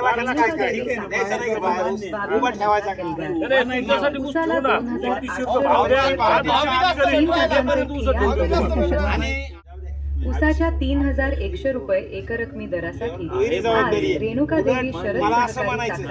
बरं, लाखाला काय? उभा ठेवायचा आणि उसाच्या तीन हजार एकशे रुपये एकरकमी दरासाठी ही. रेणुका देवी शरद कारखान्याच्या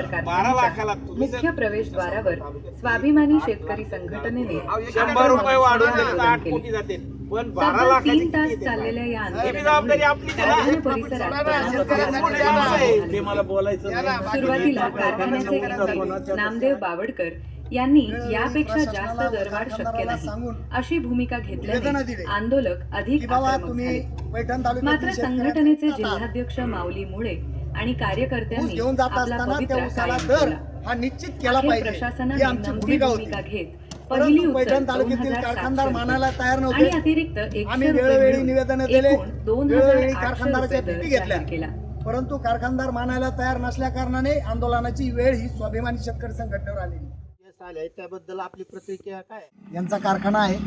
मुख्य प्रवेशद्वारावर स्वाभिमानी शेतकरी संघटनेने शंभर रुपये वाढून पण बारा लाखाची तीन तास चाललेल्या या जबाबदारी आपली आंदोलनामुळे आहे. कारखाना परिसरात शेतकऱ्यांसाठी माणसं आहे. ते मला बोलायचं नाही. सुरुवातीला कारखान्याचे नामदेव बावडकर यांनी यापेक्षा जास्त दरवाढ शक्य नाही. अशी भूमिका घेतल्याने आंदोलक अधिक की बाबा आक्रमक तुम्ही झाले. पैठण मात्र तालुक्यातील संघटनेचे शेतकऱ्यांना जिल्हाध्यक्ष माऊली मुळे आणि ऊस कार्यकर्त्यांनी घेऊन जात आपला असताना पवित्रा त्या उसाला कायम दर ठेवला हा निश्चित केला अखेर पाहिजे. ही प्रशासनाने आमची नमती भूमिका भूमिका होती. घेत. पहिली पैठण तालुक्यातील कारखानदार मानायला तयार आणि नव्हते अतिरिक्त आम्ही वेळोवेळी निवेदन दिले. वेळोवेळी कारखानदाराच्या भेटी घेतल्या. परंतु कारखानदार मानायला तयार नसल्या कारणाने आंदोलनाची वेळ ही स्वाभिमानी शेतकरी संघटनेवर आलेली त्याबद्दल आपली प्रतिक्रिया काय? यांचा कारखाना आहे.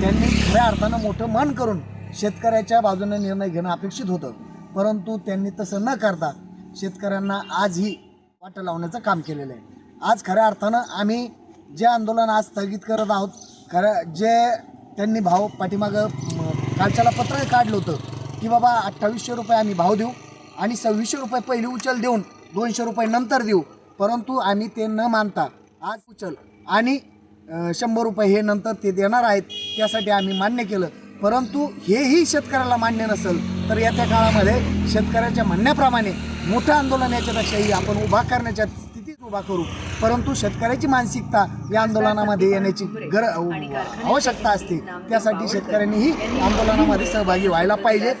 त्यांनी खऱ्या अर्थानं मोठं मन करून शेतकऱ्याच्या बाजूने निर्णय घेणं अपेक्षित होतं. परंतु त्यांनी तसं न करता शेतकऱ्यांना आजही वाट लावण्याचं काम केलेलं आहे. आज खऱ्या अर्थानं आम्ही जे आंदोलन आज स्थगित करत आहोत खरं जे त्यांनी भाव पाठीमागं कालच्याला पत्र काढलं होतं की बाबा अठ्ठावीसशे रुपये आम्ही भाव देऊ आणि सव्वीसशे रुपये पहिली उचल देऊन दोनशे रुपये नंतर देऊ परंतु आम्ही ते न मानता आज उचल आणि शंभर रुपये हे नंतर ते देणार आहेत त्यासाठी आम्ही मान्य केलं. परंतु हेही शेतकऱ्याला मान्य नसेल तर येत्या काळामध्ये शेतकऱ्याच्या म्हणण्याप्रमाणे मोठं आंदोलन याच्यापेक्षाही आपण उभा करण्याच्या उभा करू. परंतु शेतकऱ्याची मानसिकता या आंदोलनामध्ये येण्याची गर आवश्यकता असते. त्यासाठी शेतकऱ्यांनीही आंदोलनामध्ये सहभागी व्हायला पाहिजे.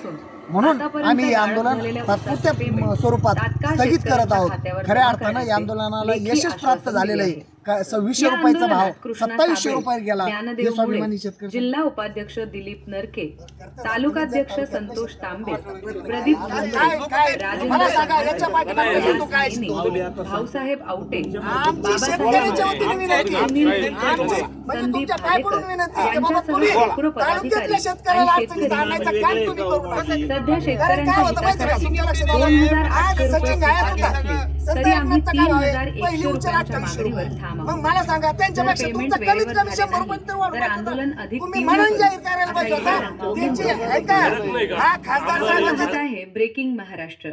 म्हणून आम्ही हे आंदोलन तात्पुरत्या स्वरूपात स्थगित करत आहोत. खऱ्या अर्थानं या आंदोलनाला यशच प्राप्त झालेलं आहे. का सव्वीसशे या रुपयाचा भाव कृष्णा सत्तावीसशे रुपये गेला ज्ञानदेव हे स्वाभिमानी मुळे, शेतकरी जिल्हा उपाध्यक्ष दिलीप नरके तालुकाध्यक्ष संतोष तांबे प्रदीप राजेंद्र भाऊसाहेब आवटे शेतकऱ्याच्या वतीने विनंती आहे. अनिल म्हणजे कुलकर्णी, संदीप तुमच्या पाय पडून भालेकर विनंती आहे की बाबा यांच्यासह तुम्ही शेकडो तालुक्यातल्या पदाधिकारी शेतकऱ्याला आणि अडचणीत शेतकरी आणायचं काम तुम्ही करू नका. सध्या कारण शेतकऱ्यांच्या काय होतं माहिती आहे का? हितासाठी तुमच्या लक्षात दोन आलं? हजार आज आठशे रुपये सचिन गायब फुकट होता. तरी आम्ही तीन हजार एकशे रुपयांच्या 28 मागणीवर. ठाम मग. मला सांगा जर त्यांच्यापेक्षा पेमेंट तुमचं कमीत वेळेवर कमी शंभर झाले रुपये तर नाही, वाढवा तर आंदोलन अधिक तुम्ही तीव्र म्हणून करू. जाहीर करायला असा पाहिजे इशारा होता मोदी त्यांची यांनी ऐका दिला. हा खासदार साहेबांचा पाहत आहे ब्रेकिंग महाराष्ट्र